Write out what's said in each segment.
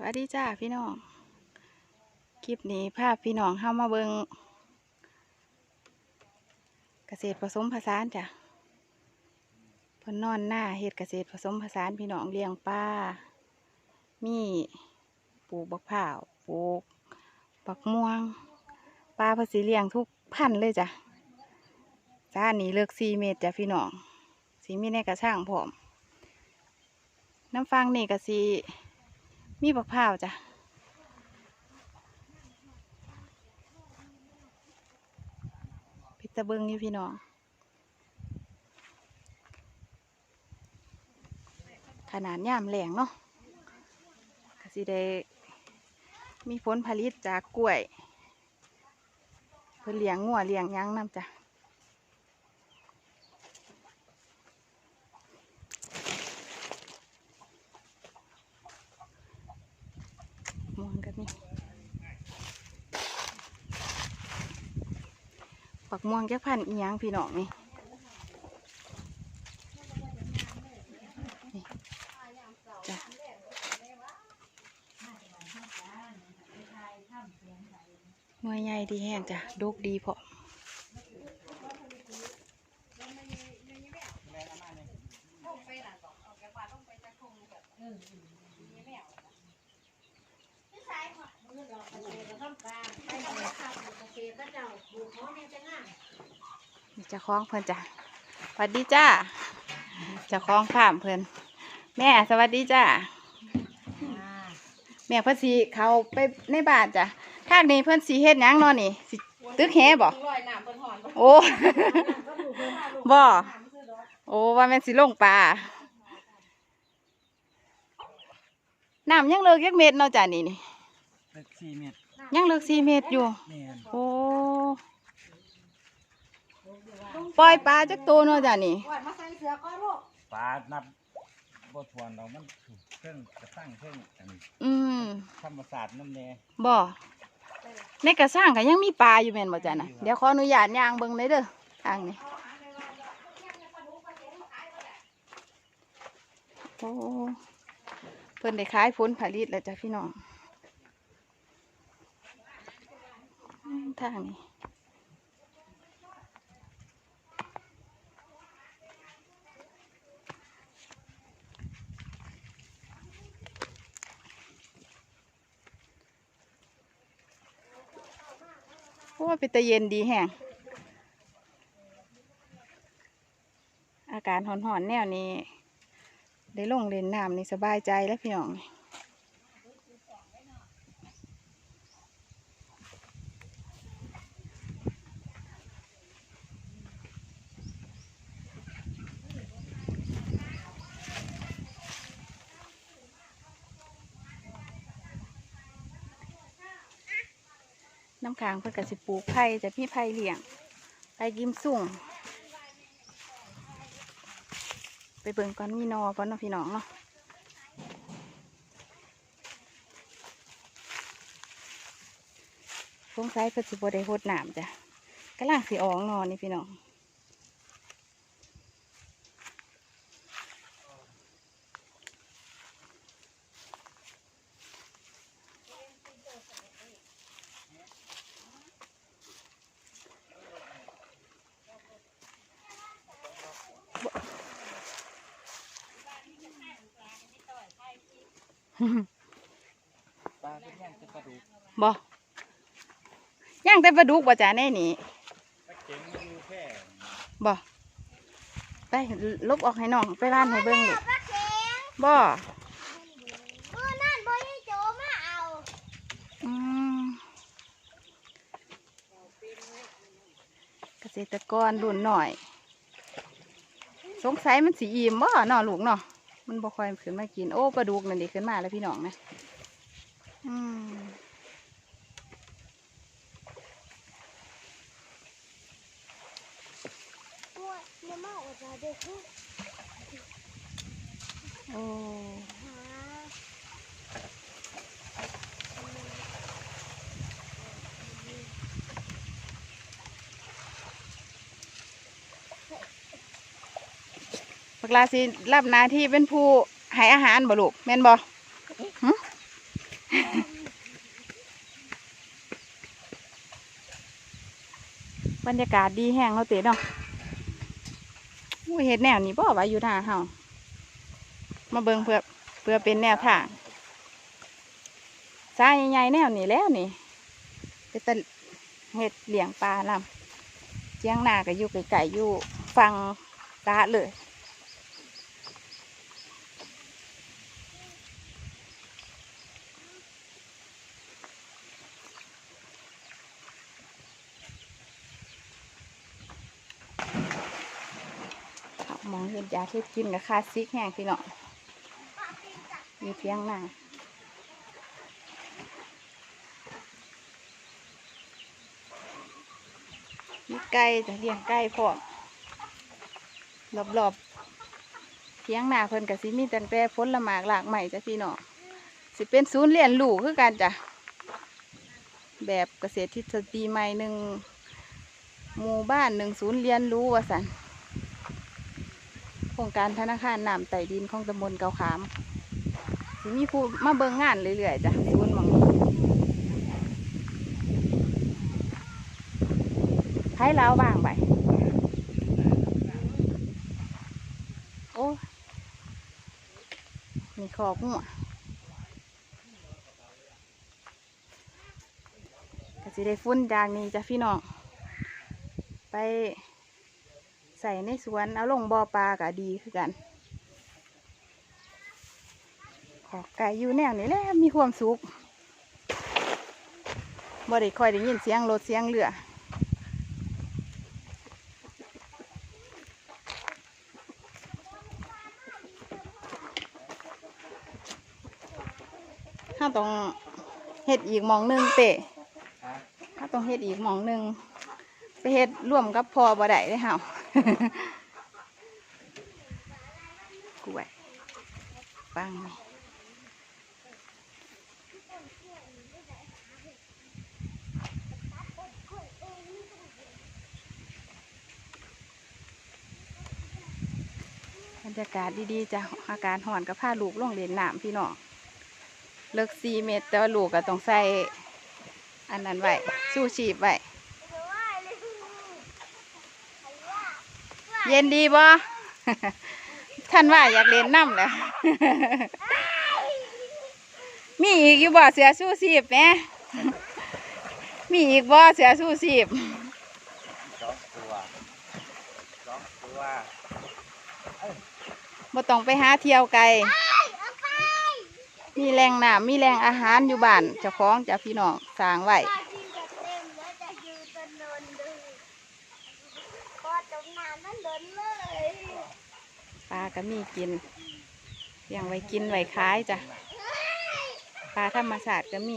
สวัสดีจ้าพี่น้อง คลิปนี้ภาพพี่น้องเข้ามาเบิงเกษตรผสมผสานจ้ะพนนอนหน้าเฮ็ดเกษตรผสมผสานพี่น้องเลี้ยงปลา มีปลูกบักพร้าปลูกบักม่วง ปลาเพิ่นสิเลี้ยงทุกพันธุ์เลยจ้ะจ้านี่เลือกสี่เมตรจ้ะพี่น้องสีมีในกระช่างพร้อมน้ำฟังนี่ก็สี มีบักพร้าวจ้ะพิตะเบิงนี่พี่น้องขนาดย่ามแหลงเนาะกสิได้มีผลผลิตจากกล้วย เพื่อเลี้ยงงัวเลี้ยงยังน้ำจ้ะม่วงกันนี่ ปักม่วงแค่พันอีหยังพี่น้องนี่นี่จ้ะหน่วยใหญ่ดีแห้งจ้ะดกดีพอ นี่เจะคล้าของเพิ่อนจ้ะสวัสดีจ้าเจะคล้าของข้ามเพิ่อนแม่สวัสดีจ้าแม่เพิ่นสีเขาไปในบ้านจ้ะทางนี้เพิ่อนสีเฮ็ดหยังเนอนนี่สิตึกแฮบ่โอ้บ่โอ้ว่าแม่นสิลงปลาน้ำยังเลิกยักเม็ดเนาะจ้ะนี่นี่ สักสี่เมตรยังเลิกสี่เม็ดอยู่ แม่นโอ้ปล่อยปลาจักตัวเนาะจ้ะนี่ปลานับบ่ทวนเรามันถูกเครื่องกระตั้งเครื่องอันอืมธรรมศาสตร์น้ำแน่บ่ในกระสร้างก็ยังมีปลาอยู่แม่นบ่จ้ะนะเดี๋ยวขออนุญาตย่างเบิ่งเลยเด้อทางนี้โอ้เพิ่นได้ขายผลผลิตแล้วจ้ะพี่น้องอืม ทางนี้โอ้เป็นตะเย็นดีแฮงอากาศหอนๆแนวนี้ ได้ลงเล่นน้ำนี่สบายใจแล้วพี่น้อง น้ำค้างเพื่อกสิปลูกไผ่จะพี่ไผ่เลี้ยงไผ่กิมสุ่งไปเบิ่งก่อนมีนอก่อนเนาะพี่น้องเนาะสงสัยเพิ่นสิบ่ได้หดน้ำจ้ะกำลังสีอองนอนี่พี่น้อง ปลาเป็นย่างจะปลาดุกบ่ย่างแต่ปลาดุกบ่จ้ะแน่นี่ปลาเข็งมันอยู่แค่บ่ไปลบออกให้น้องไปบ้านให้เบิ่งลูกบ่มือนั่นบริโจมาเอาอืมเกษตรกรรุ่นหน่อย สงสัยมันสีอิ่มบ่เนาะลูกเนาะ มันบ่ค่อยขึ้นมากิน โอ้ปลาดุกนั่นดิขึ้นมาแล้วพี่น้องนะอืมตัวเนี่ยมาอดมาเด็กคือโอ้ หาปกลาสิรับหน้าที่เป็นผู้ให้อาหารบ่ลูกแม่นบ่หึบรรยากาศดีแห้งเราเตะเนาะอู้เห็ดแนวนี้บ่ว่าอยู่หน้าเฮามาเบิ่งเพื่อเพื่อเป็นแนวทางสายใหญ่ๆแนวนี้แล้วนี่เป็นตะเห็ดเหลียงปลานำเจียงนาก็อยู่ไกลๆอยู่ฟังกะเลย มองเห็นยาเฮ็ดกินกับคาซิกแห้งพี่น้องอยู่เพียงหน้ามีไก่จะเลี้ยงไก่พร้อมรอบๆเพียงหน้าเพิ่นกับสิมีตั้งแต่ผลละหมากหลากใหม่จ้ะพี่น้องสิเป็นศูนย์เรียนรู้คือกันจ้ะแบบเกษตรทฤษฎีใหม่หนึ่งหมู่บ้านหนึ่งศูนย์เรียนรู้ว่าสัน ครงการธนาคารน้ำไต่ดินของตำบลเกาขามสิมีผู้มาเบิ่งงานเรื่อยๆจ้ะศูนย์มองให้เราบ้างไปโอ้มีขอกหัวก็สิได้ฟุ้นจากนี้จ้ะพี่น้องไป ใส่ในสวนเอาลงบ่อปลาก็ดีคือกัน ขอไก่อยู่แนวนี้แหละมีความสุขบ่ได้ค่อยได้ยินเสียงรถเสียงเรือถ้าต้องเฮ็ดอีกหมองหนึงเตะถ้าต้องเฮ็ดอีกหมองหนึงไปเฮ็ดร่วมกับพ่อบ่ได้เด้อเฮา กล้วยฟังบรรยากาศดีๆจ้ะอากาศห่อนกับผ้าลูกล่องเล่นน้ำพี่น้องเลิกสี่เมตรแต่ว่าลูกก็ต้องใส่อันนั้นไว้สู้ชีพไว้ เย็นดีบ่ท่านว่าอยากเล่นน้ำแหละมีอีกอยู่บ่เสือสู้ชีพแหมมีอีกบ่เสือสู้ชีพสองตัวสองตัวบ่ต้องไปหาเที่ยวไกลมีแรงน้ำมีแรงอาหารอยู่บ้านเจ้าของจ้ะพี่น้องสร้างไว้ ปลากินจะเต็มแล้วจะยืนจนเดินดูพอจม น้ำนั่นเดินเลยปลาก็มีกินเลี้ยงไว้กินไว้ขายจ้ะปลาธรรมชาติก็มี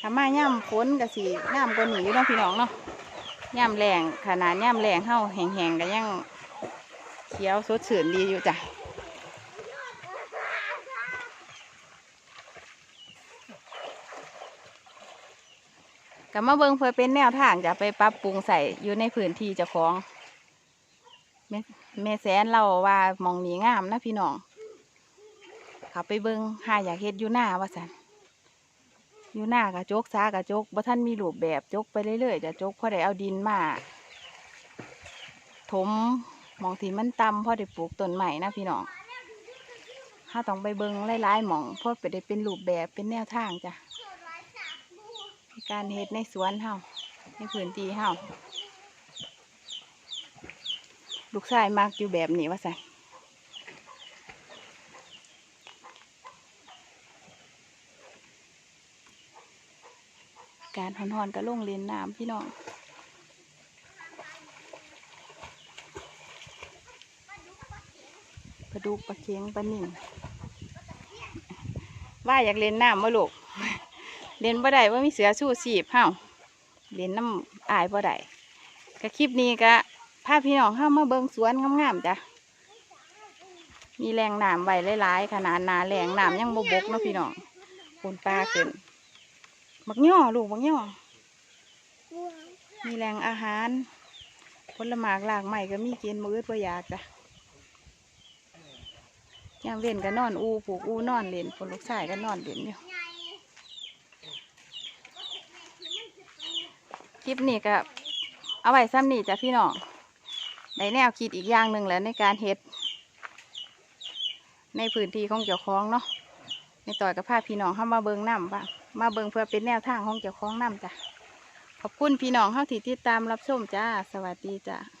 ถ้ามาย่ำฝนก็สีย่ำกว่านี้อยู่เนาะพี่น้องเนาะย่ำแรงขนาดย่ำแรงเฮาแห้งๆก็ยังเขียวสดชื่นดีอยู่จ้ะ ก็มาเบิ่งเพื่อเป็นแนวทางจะไปปรับปรุงใส่อยู่ในพื้นที่เจ้าของแม่แสนเราว่ามองนี้งามนะพี่น้องเขาไปเบิงหาอยากเฮ็ดอยู่หน้าว่าสันอยู่หน้ากะจกซากะจกบ่ท่านมีรูปแบบโจกไปเรื่อยๆจะโจกพอได้เอาดินมาถมมองที่มันต่ำพอได้ปลูกต้นใหม่นะพี่น้องถ้าต้องไปเบิงหลายๆหมองพราะไปได้เป็นรูปแบบเป็นแนวทางจ้ะ การเฮ็ดในสวนเฮาในพื้นที่เฮาลูกชายมากอยู่แบบนี้ว่าสันการหอนๆก็ลงเลนน้ำพี่น้องปลาดุกปลาเค็งปลานิ่งว่าอยากเล่นน้ำมาลูก เล่นบ่ได้ว่ามีเสือสู้สีบเฮาเล่นน้ำอายบ่ได้ก็คลิปนี้ก็พาพี่น้องเข้ามาเบิ่งสวนงามๆจ้ะมีแรงน้ำไว้หลายๆขนาดหนาแรงน้ำยังบบกเนาะพี่น้องปูนปลาขึ้นบักย่อลูกบักย่อมีแรงอาหารผลหมากหลากใหม่ก็มีกินมือดบ่อยาจ้ะยามเว้นก็นอนอูผูกอูนอนเล่นคนลูกชายก็นอนเล่นอยู่ ใหญ่ ค ลิปนี้ก็เอาไว้ซ้ำนี่จ้ะพี่น้องในแนวคิดอีกอย่างหนึ่งแหล้วในการเฮ็ด ในพื้นที่ของเจ้าของเนาะในต่อยกับพาพี่น้องเข้ามาเบิงน้ำบ้างมาเบิงเพื่อเป็นแนวทางของเจ้าของน้ำจ้ะขอบคุณพี่น้องเข้าที่ติดตามรับชมจ้า สวัสดีจ้า